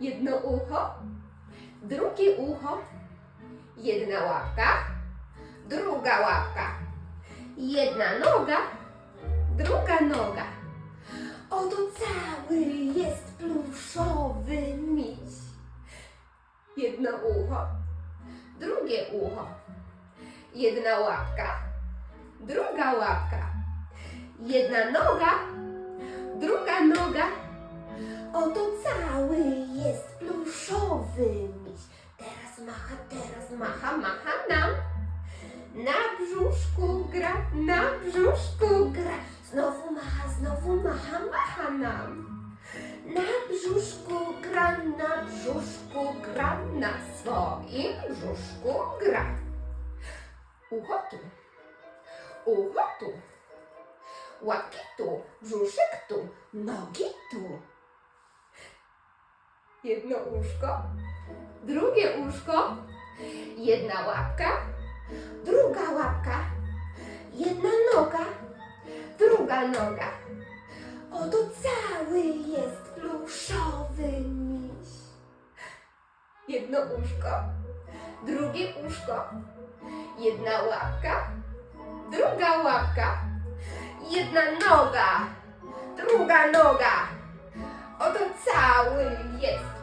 Jedno ucho, drugie ucho, jedna łapka, druga łapka, jedna noga, druga noga. Oto cały jest pluszowy miś. Jedno ucho, drugie ucho, jedna łapka, druga łapka, jedna noga, druga noga. Oto cały macha, teraz macha, macha nam. Na brzuszku gra, na brzuszku gra. Znowu macha, znowu macha, macha nam. Na brzuszku gra, na brzuszku gra, na swoim brzuszku gra. Ucho tu, ucho tu, łapki tu, brzuszek tu, nogi tu. Jedno uszko, drugie uszko, jedna łapka, druga łapka, jedna noga, druga noga. Oto cały jest pluszowy miś. Jedno uszko, drugie uszko, jedna łapka, druga łapka, jedna noga, druga noga. Oto cały jest.